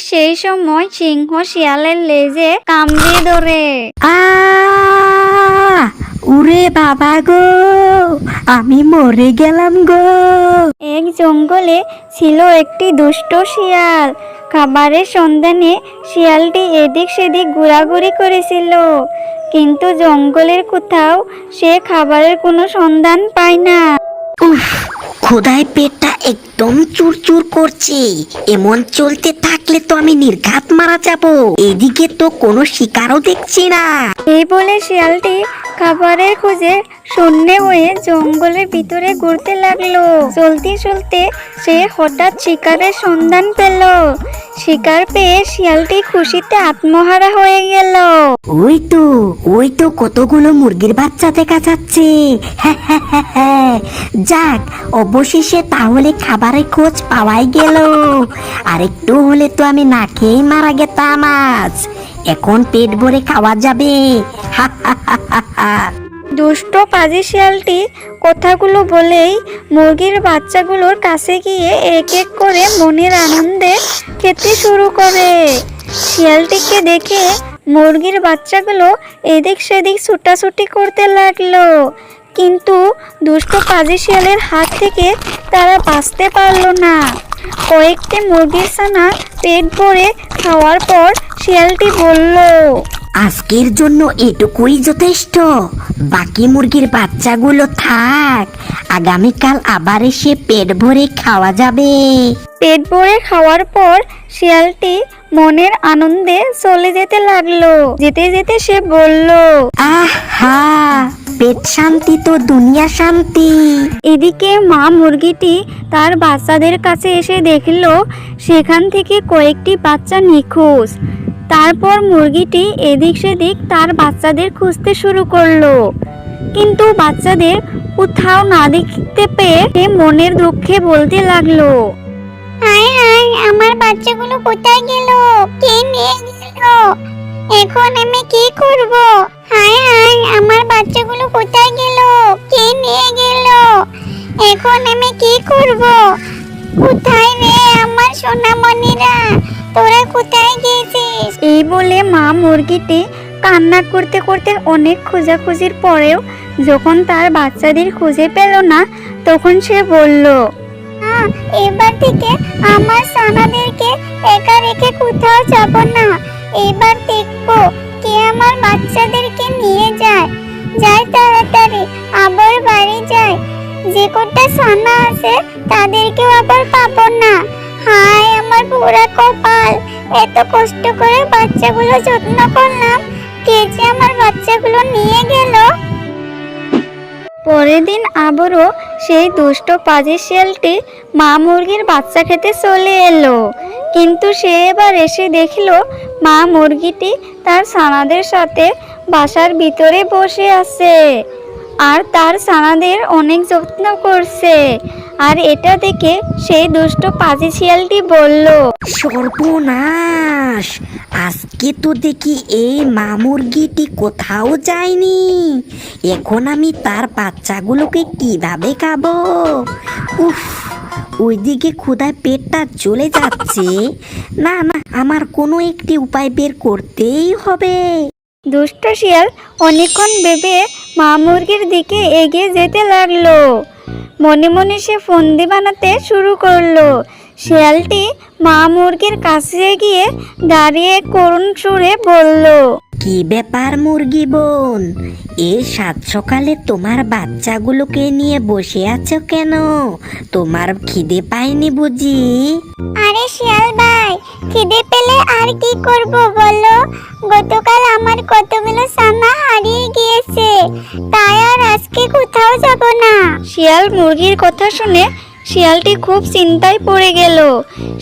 সেই সময় সিংহ শিয়ালের লেজে কামড়ে ধরে উরে বাবা গো আমি মরে গেলাম গো এক জঙ্গলে ছিল একটি দুষ্ট শিয়াল খাবারের সন্ধানে শিয়ালটি এদিক সেদিক ঘোরাঘুরি করেছিল কিন্তু জঙ্গলের কোথাও সে খাবারের কোনো সন্ধান পায় না খোদায় পেটটা একদম চুরচুর করছে। এমন চলতে থাকলে তো আমি নির্ঘাত মারা যাব। এদিকে তো কোনো শিকারও দেখছি না। এই বলে শিয়ালটি খাবারের খোঁজে শূন্য হয়ে জঙ্গলের ভিতরে ঘুরতে লাগল। চলতে চলতে সে হঠাৎ শিকারের সন্ধান পেল। শিকার পেয়ে শিয়ালটি খুশিতে আত্মহারা হয়ে গেল। ওই তো ওই তো কতগুলো মুরগির বাচ্চা দেখা যাচ্ছে। যাক অবশেষে তাহলে খাবারের খোঁজ পাওয়াই গেল। আর একটু হলে তো আমি না খেয়েই মারা গেতাম আজ। এখন পেট ভরে খাওয়া যাবে। দুষ্ট পাজি শিয়ালটি কথাগুলো বলেই মুরগির বাচ্চাগুলোর কাছে গিয়ে এক এক করে মনের আনন্দে খেতে শুরু করে। শিয়ালটিকে দেখে মুরগির বাচ্চাগুলো এদিক সেদিক ছুটাছুটি করতে লাগল। কিন্তু দুষ্ট পাজি শিয়ালের হাত থেকে তারা বাঁচতে পারল না। কয়েকটি মুরগির ছানা পেট ভরে খাওয়ার পর শিয়ালটি বলল আজকের জন্য এটুকুই যথেষ্ট। বাকি মুরগির বাচ্চাগুলো থাক। আগামীকাল আবার এসে পেট ভরে খাওয়া যাবে। পেট ভরে খাওয়ার পর শিয়ালটি মনের আনন্দে চলে যেতে লাগল। যেতে যেতে সে বলল আহা! পেট শান্তি তো দুনিয়া শান্তি। এদিকে মা মুরগিটি তার বাচ্চাদের কাছে এসে দেখল, সেখান থেকে কয়েকটি বাচ্চা নিখোঁজ। তারপর মুরগিটি এদিক সেদিক তার বাচ্চাদের খুঁজতে শুরু করল। কিন্তু বাচ্চাদের কোথাও না দেখতে পেয়ে সে মনের দুঃখে বলতে লাগল, হায় হায়, আমার বাচ্চাগুলো কোথায় গেল? কে নিয়ে গেল? এখন আমি কি করব? হায় হায় আমার বাচ্চাগুলো কোথায় গেল? কে নিয়ে গেল? এখন আমি কি করব? কোথায় রে আমার সোনামণিরা? তোরা কোথায় গেছিস? এই বলে মা মুরগিটি কান্না করতে করতে অনেক খোঁজাখুঁজির পরেও যখন তার বাচ্চাদের খুঁজে পেল না তখন সে বলল এবার থেকে আমার সানাদেরকে একা রেখে কোথাও যাব না। এবার দেখব কে আমার বাচ্চাদেরকে নিয়ে যায় যাই তাড়াতাড়ি, আবার বাড়ি যায়। যে কটা সানা আছে, তাদেরকেও আবার পাবো না। হায়, আমার পুরা কপাল! এত কষ্ট করে বাচ্চাগুলো যত্ন করলাম, কে যে আমার বাচ্চাগুলো নিয়ে গেল? পরের দিন আবারও সেই দুষ্ট পাজি শিয়ালটি মা মুরগির বাচ্চা খেতে চলে এলো। কিন্তু সে এবার এসে দেখল মা মুরগিটি তার সানাদের সাথে বাসার ভিতরে বসে আছে। আর তার সানাদের অনেক যত্ন করছে। আর এটা দেখে সেই দুষ্ট পাজি শিয়ালটি বলল, সর্বনাশ! আজকে তো দেখি এই মা মুরগিটি কোথাও যায়নি। এখন আমি তার বাচ্চাগুলোকে কীভাবে খাব? উফ, ওইদিকে ক্ষুধায় পেটটা চলে যাচ্ছে। না না, আমার কোনো একটি উপায় বের করতেই হবে। দুষ্ট শিয়াল অনেকক্ষণ ভেবে মা মুরগির দিকে এগিয়ে যেতে লাগল। মনে মনে সে ফন্দি বানাতে শুরু করল। শিয়ালটি মা মুরগির কাছে গিয়ে দাঁড়িয়ে করুণ সুরে বলল কি ব্যাপার মুরগি বোন? এই সাত সকালে তোমার বাচ্চাগুলোকে নিয়ে বসে আছো কেন? তোমার খিদে পায়নি বুঝি? আরে শিয়াল ভাই খিদে পেলে আর কি করব বলো? গতকাল আমার কতগুলো সানা হারিয়ে গিয়েছে তাই আর আজকে কোথাও যাব না। শিয়াল মুরগির কথা শুনে শিয়ালটি খুব চিন্তায় পড়ে গেল।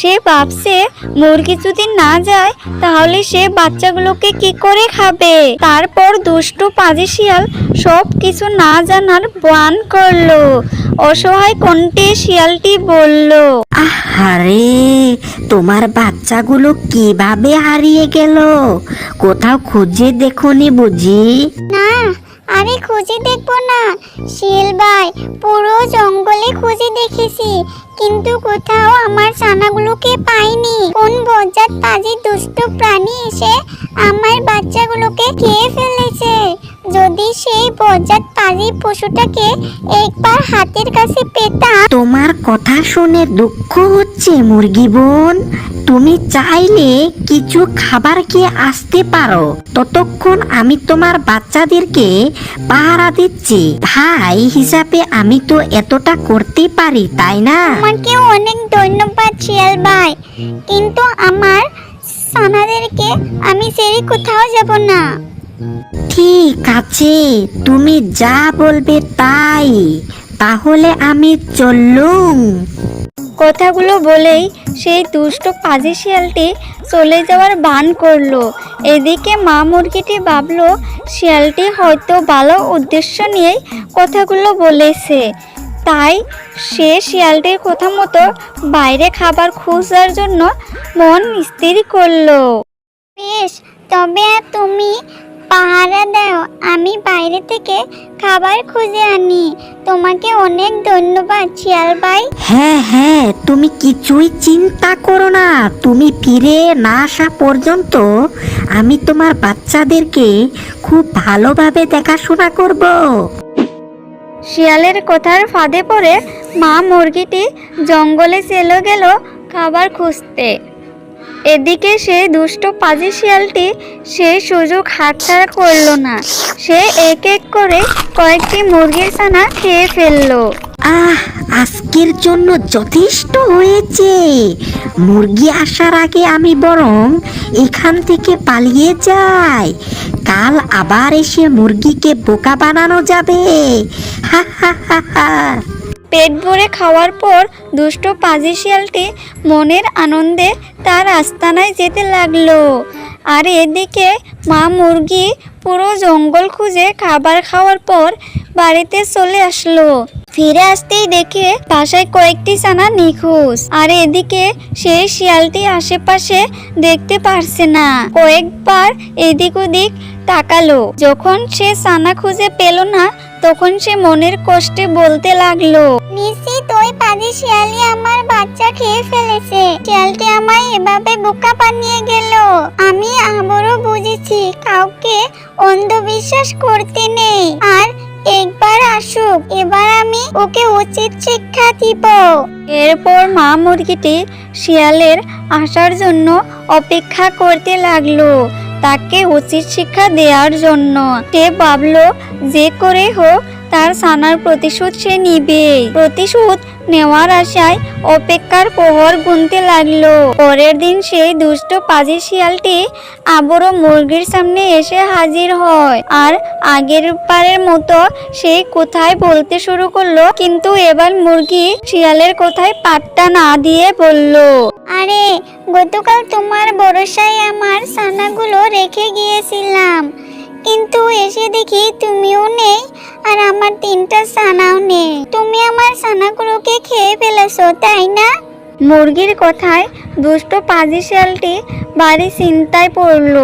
সে ভাবছে মুরগি যদি না যায় তাহলে সে বাচ্চাগুলোকে কি করে খাবে? তারপর দুষ্টু পাজি শিয়াল সব কিছু না জানার বান করল। অসহায় কণ্ঠে শিয়ালটি বলল আরে তোমার বাচ্চাগুলো কীভাবে হারিয়ে গেল? কোথাও খুঁজে দেখো নি বুঝি? না আমি খুঁজে দেখব না। শিল ভাই পুরো জঙ্গলে খুঁজে দেখেছি। কিন্তু কোথাও আমার ছানাগুলোকে পাইনি। কোন বজ্জাত পাজি দুষ্ট প্রাণী এসে আমার বাচ্চাগুলোকে খেয়ে ফেলেছে? যদি সেই বজ্জাত পাজি পশুটাকে একবার হাতের কাছে পেতাম। তোমার কথা শুনে দুঃখ হচ্ছে, মুরগি বোন। তুমি চাইলে কিছু খাবার খেয়ে আসতে পারো। ততক্ষণ আমি তোমার বাচ্চাদেরকে পাহারা দিচ্ছি। ভাই হিসাবে আমি তো এতটা করতে পারি, তাই না? তোমাকে অনেক ধন্যবাদ শিয়াল ভাই। কিন্তু আমার সানাদেরকে আমি ছেড়ে কোথাও যাব না। ঠিক আছে তুমি যা বলবে তাই। তাহলে আমি চললুম। কথাগুলো বলেই সেই দুষ্ট পাজি শিয়ালটি চলে যাওয়ার বান করল। এদিকে মা মুরগিটি ভাবলো শিয়ালটি হয়তো ভালো উদ্দেশ্য নিয়েই কথাগুলো বলেছে। তাই সে শিয়ালটির কথা মতো বাইরে খাবার খোঁজার জন্য মন স্থির করল। বেশ তবে তুমি পাহারা দাও আমি বাইরে থেকে খাবার খুঁজে আনি। তোমাকে অনেক ধন্যবাদ শিয়াল ভাই। হ্যাঁ হ্যাঁ তুমি কিছুই চিন্তা করো না। তুমি ফিরে না আসা পর্যন্ত আমি তোমার বাচ্চাদেরকে খুব ভালোভাবে দেখাশোনা করব। শিয়ালের কথার ফাঁদে পড়ে মা মুরগিটি জঙ্গলে চলে গেল খাবার খুঁজতে। এদিকে সে দুষ্ট পাজি শিয়ালটি সে সুযোগ হাতছাড়া করল না। সে এক এক করে কয়েকটি মুরগির ছানা খেয়ে ফেলল। আহ, আজকের জন্য যথেষ্ট হয়েছে। মুরগি আসার আগে আমি বরং এখান থেকে পালিয়ে যাই। কাল আবার এসে মুরগিকে বোকা বানানো যাবে। হা হা হা হা। পেট ভরে খাওয়ার পর দুষ্ট পাজি শিয়ালটি মনের আনন্দে তার আস্তানায় যেতে লাগল। আর এদিকে মা মুরগি পুরো জঙ্গল খুঁজে খাবার খাওয়ার পর বাড়িতে চলে আসলো। ফিরে আসতেই দেখে বাসায় কয়েকটি ছানা নিখোঁজ। আর এদিকে সেই শিয়ালটি আশেপাশে দেখতে পারছে না। কয়েকবার এদিক ওদিক তাকালো। যখন সে ছানা খুঁজে পেল না, তখন সে মনের কষ্টে বলতে লাগল, নিশ্চিত ওই আমার বাচ্চা খেয়ে ফেলেছে। শিয়ালটি আমায় বোকা গেল। আমি আবারও বুঝেছি, কাউকে অন্ধবিশ্বাস করতে নেই। আর একবার আসুক, এবার আমি ওকে উচিত শিক্ষা দিব। এরপর মা মুরগিটি শিয়ালের আসার জন্য অপেক্ষা করতে লাগল। তাকে উচিত শিক্ষা দেওয়ার জন্য। সে ভাবলো, যে করে হোক, তার সানার প্রতিশোধ সে নিবে। প্রতিশোধ নেওয়ার আশায় অপেক্ষার প্রহর গুনতে লাগল। পরের দিন সেই দুষ্ট পাজি শিয়ালটি আবারও মুরগির সামনে এসে হাজির হয়। আর আগের পারের মতো সে কোথায় বলতে শুরু করল, কিন্তু এবার মুরগি শিয়ালের কোথায় পাত্তা না দিয়ে বলল, আরে, গতকাল তোমার ভরসায় আমার ছানাগুলো রেখে গিয়েছিলাম। কিন্তু এসে দেখি তুমিও নেই, আর আমার তিনটা ছানাও নেই। তুমি আমার ছানাগুলোকে খেয়ে ফেলেছো, তাই না? মুরগির কথায় দুষ্ট পাজি শিয়ালটি বাড়ি চিন্তায় পড়ল,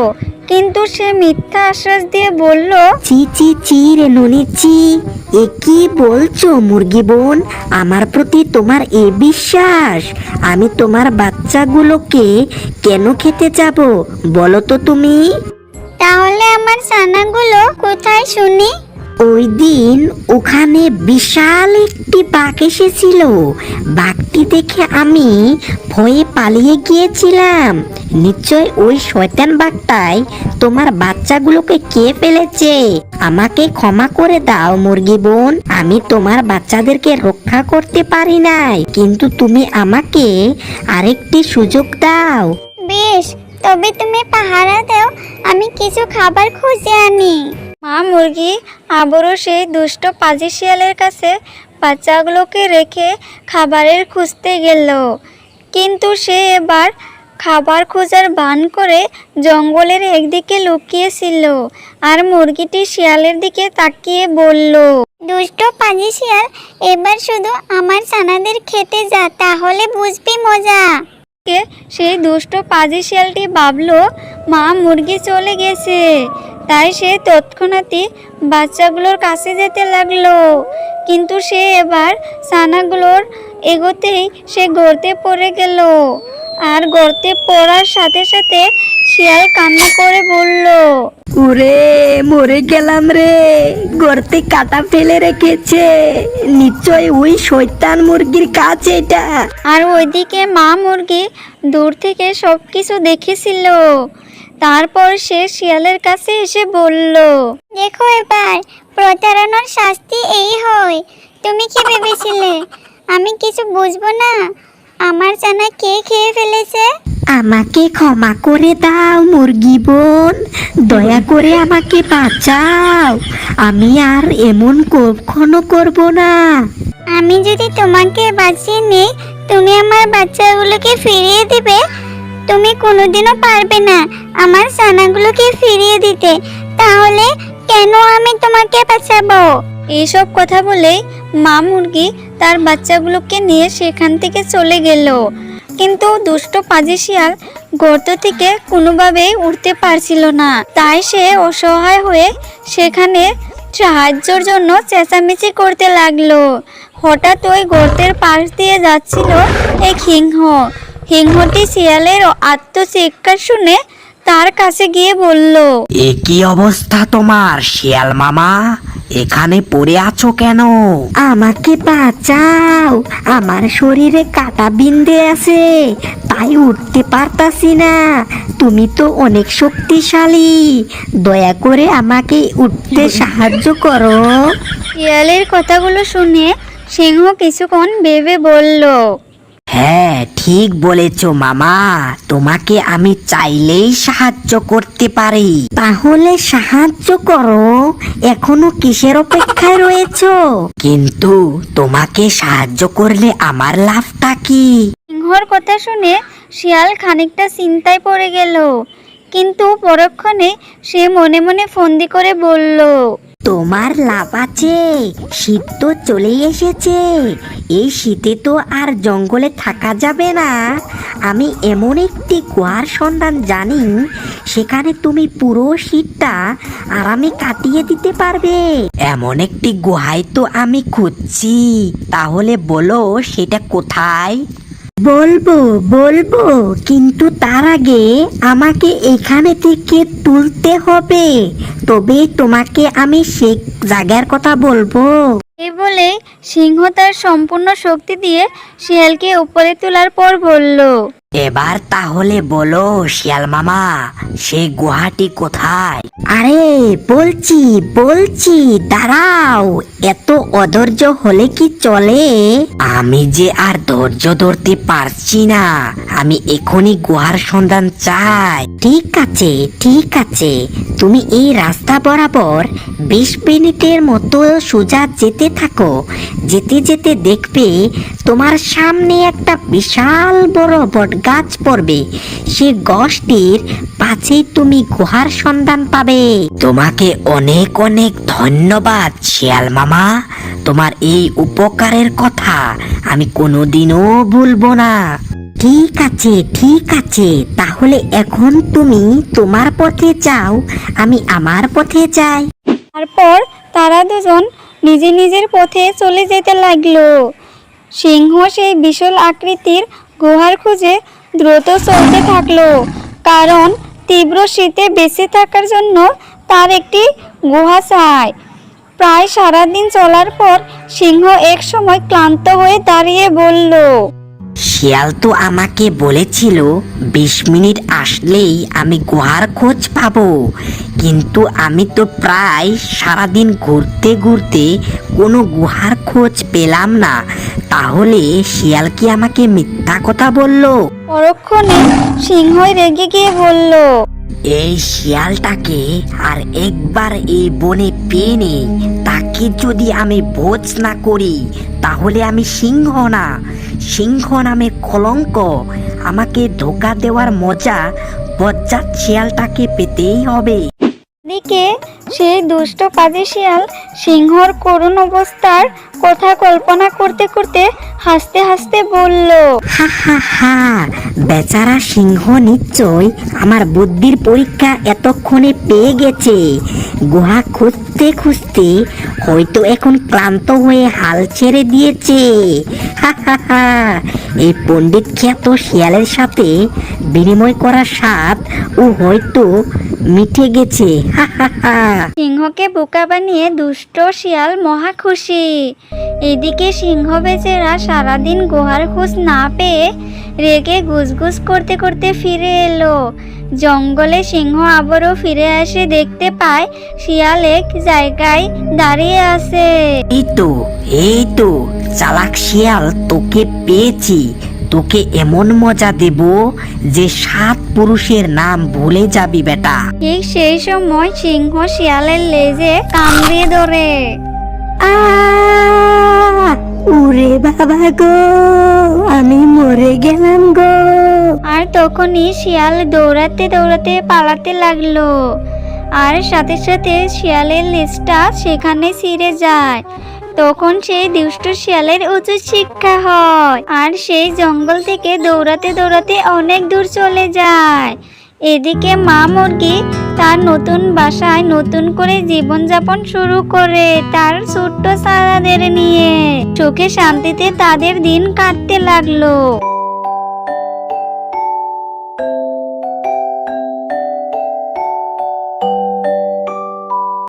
কিন্তু সে মিথ্যা আশ্বাস দিয়ে বলল, চি চি চি রে ননি, চি। এ কি বলছো মুরগি বোন? আমার প্রতি তোমার এ বিশ্বাস? আমি তোমার বাচ্চাগুলোকে কেন খেতে যাব? বলো তো তুমি। তাহলে আমার ছানাগুলো কোথায় শুনি? ওই দিন ওখানে বিশাল একটি বাঘ এসেছিল। বাঘটি দেখে আমি ভয়ে পালিয়ে গিয়েছিলাম। নিশ্চয় ওই শয়তান বাঘটাই তোমার বাচ্চাগুলোকে কে ফেলেছে। আমাকে ক্ষমা করে দাও মুরগি বোন। আমি তোমার বাচ্চাদেরকে রক্ষা করতে পারি নাই। কিন্তু তুমি আমাকে আরেকটি সুযোগ দাও। বেশ তবে তুমি পাহারা দাও আমি কিছু খাবার খুঁজে আনি। মা মুরগি আবারও সেই দুষ্ট পাজি শিয়ালের কাছে বাচ্চাগুলোকে রেখে খাবারের খুঁজতে গেল। কিন্তু সে এবার খাবার খোঁজার বান করে জঙ্গলের একদিকে লুকিয়েছিল আর মুরগিটি শিয়ালের দিকে তাকিয়ে বলল দুষ্ট পাজি শিয়াল এবার শুধু আমার ছানাদের খেতে যা তাহলে বুঝবি মজা। কে সেই দুষ্ট পাজি শিয়ালটি ভাবলো, মা মুরগি চলে গেছে। তাই সে তৎক্ষণাৎই বাচ্চাগুলোর কাছে যেতে লাগল। কিন্তু সে এবার সানাগুলোর এগোতেই সে গর্তে পড়ে গেল। আর গর্তে পড়ার সাথে সাথে শিয়াল কান্না করে বলল, ওরে, মরে গেলাম রে। গর্তে কাটা ফেলে রেখেছে। নিশ্চয় ওই শৈতান মুরগির কাজ এটা। আর ওইদিকে মা মুরগি দূর থেকে সব কিছু দেখেছিল। তারপর সে শিয়ালের কাছে এসে বলল, দেখো এবার, প্রতারণার শাস্তি এই হয়। তুমি কি ভেবেছিলে? আমি কিছু বুঝব না। আমার চানা কে খেয়ে ফেলেছে? আমাকে ক্ষমা করে দাও মুরগি বোন। দয়া করে আমাকে বাঁচাও। আমি আর এমন কখনো করব না। আমি যদি তোমাকে বাঁচিয়ে নিই তুমি আমার বাচ্চাগুলোকে ফিরিয়ে দিবে? তুমি কোনোদিনও পারবে না আমার সানাগুলোকে ফিরিয়ে দিতে। তাহলে কেন আমি তোমাকে বাঁচাবো? এইসব কথা বলেই মা মুরগি তার বাচ্চাগুলোকে নিয়ে সেখান থেকে চলে গেল। কিন্তু দুষ্ট পাজি শিয়াল গর্ত থেকে কোনোভাবেই উঠতে পারছিল না। তাই সে অসহায় হয়ে সেখানে সাহায্যের জন্য চেঁচামেচি করতে লাগল। হঠাৎ ওই গর্তের পাশ দিয়ে যাচ্ছিল এক সিংহ। সিংহটি শিয়ালের আত্মচিৎকার শুনে তার কাছে গিয়ে বলল, এ কি অবস্থা তোমার, শিয়াল মামা? এখানে পড়ে আছো কেন? আমাকে বাঁচাও। আমার শরীরে কাটা বিন্দে আছে। তাই উঠতে পারতাছি না। তুমি তো অনেক শক্তিশালী। দয়া করে আমাকে উঠতে সাহায্য করো। শিয়ালের কথাগুলো শুনে সিংহ কিছুক্ষণ ভেবে বলল হ্যাঁ ঠিক বলেছ মামা। তোমাকে আমি চাইলেই সাহায্য করতে পারি। তাহলে সাহায্য করো। এখনও কিসের অপেক্ষায় রয়েছো? কিন্তু তোমাকে সাহায্য করলে আমার লাভটা কি? সিংহর কথা শুনে শিয়াল খানিকটা চিন্তায় পড়ে গেল। কিন্তু পরক্ষণে সে মনে মনে ফন্দি করে বলল তোমার লাভ আছে, শীত তো চলেই এসেছে। এই শীতে তো আর জঙ্গলে থাকা যাবে না। আমি এমন একটি গুহার সন্ধান জানি, সেখানে তুমি পুরো শীতটা আরামে কাটিয়ে দিতে পারবে। এমন একটি গুহায় তো আমি খুঁজছি, তাহলে বলো সেটা কোথায়? বলব বলব, কিন্তু তার আগে আমাকে এখানে থেকে তুলতে হবে। তবে তোমাকে আমি সে জায়গার কথা বলব। এই বলে সিংহ তার সম্পূর্ণ শক্তি দিয়ে শিয়ালকে উপরে তোলার পর বলল এবার তাহলে বলো শিয়াল মামা সেই গুহাটি কোথায়? আরে বলছি বলছি দাঁড়াও এত অধৈর্য হলে কি চলে? আমি যে আর ধৈর্য ধরতে পারছি না আমি এখনই গুহার সন্ধান চাই। ঠিক আছে ঠিক আছে তুমি এই রাস্তা বরাবর বিশ মিনিটের মতো সোজা যেতে থাকো যেতে যেতে দেখবে তোমার সামনে একটা বিশাল বড় বট গাছ পড়বে। সে গাছটির পাশেই তুমি গুহার সন্ধান পাবে। তোমাকে অনেক অনেক ধন্যবাদ, শিয়াল মামা। তোমার এই উপকারের কথা আমি কোনোদিনও ভুলবো না। ঠিক আছে ঠিক আছে। তাহলে এখন তুমি তোমার পথে যাও, আমি আমার পথে যাই। তারপর তারা দুজন নিজে নিজের পথে চলে যেতে লাগল। সিংহ সেই বিশাল আকৃতির গুহার খুঁজে দ্রুত চলতে থাকল। কারণ তীব্র শীতে বেঁচে থাকার জন্য তার একটি গুহা চায় প্রায় সারাদিন চলার পর সিংহ এক সময় ক্লান্ত হয়ে দাঁড়িয়ে বলল শিয়াল তো আমাকে বলেছিল, বিশ মিনিট আসলেই আমি গুহার খোঁজ পাব। কিন্তু আমি তো প্রায় সারাদিন ঘুরতে ঘুরতে কোনো গুহার খোঁজ পেলাম না। তাহলে শিয়াল কি আমাকে মিথ্যা কথা বলল? পরক্ষণে সিংহই রেগে গিয়ে বলল, এই শিয়ালটাকে আর একবার এই বনে পেয়ে নেই। তাকে যদি আমি ভোজ না করি, তাহলে আমি সিংহ না। সিংহ নামে কলঙ্ক। আমাকে ধোকা দেওয়ার মজা বজ্জাত শিয়ালটাকে পেতেই হবে। দিকে সেই দুষ্ট পাজি শিয়াল সিংহর করুণ অবস্থার কথা কল্পনা করতে করতে হাসতে হাসতে বলল বেচারা সিংহ নিশ্চয় আমার বুদ্ধির পরীক্ষা এতক্ষণে পেয়ে গেছে। গুহা খুঁজতে খুঁজতে হয়তো এখন ক্লান্ত হয়ে হাল ছেড়ে দিয়েছে। এই পণ্ডিত খ্যাত শিয়ালের সাথে বিনিময় করার স্বাদ ও হয়তো মিঠে গেছে। সিংহকে বোকা বানিয়ে দুষ্ট শিয়াল মহা খুশি। এদিকে সিংহ বেচেরা সারাদিন গুহার খোঁজ না পেয়ে রেগে গুজগুজ করতে করতে ফিরে এলো। জঙ্গলে সিংহ আবারও ফিরে আসে দেখতে পায় শিয়াল এক জায়গায় দাঁড়িয়ে আছে। এই তো এই তো চালাক শিয়াল তোকে পেয়েছি। তোকে এমন মজা দেব যে সাত পুরুষের নাম ভুলে যাবি বেটা। ঠিক সেই সময় সিংহ শিয়ালের লেজে কামড়ে ধরে। আহ! উরে বাবা গো আমি মরে গেলাম গো। আর তখনই শিয়াল দৌড়াতে দৌড়াতে পালাতে লাগল। আর সাথে সাথে শিয়ালের লেজটা সেখানে ছিঁড়ে যায়। তখন সেই দুষ্ট শিয়ালের উঁচু শিক্ষা হয়। আর সেই জঙ্গল থেকে দৌড়াতে দৌড়াতে অনেক দূর চলে যায়। এদিকে মা মুরগি তার নতুন বাসায় নতুন করে জীবনযাপন শুরু করে তার ছোট্ট সারাদের নিয়ে। চোখে শান্তিতে তাদের দিন কাটতে লাগল।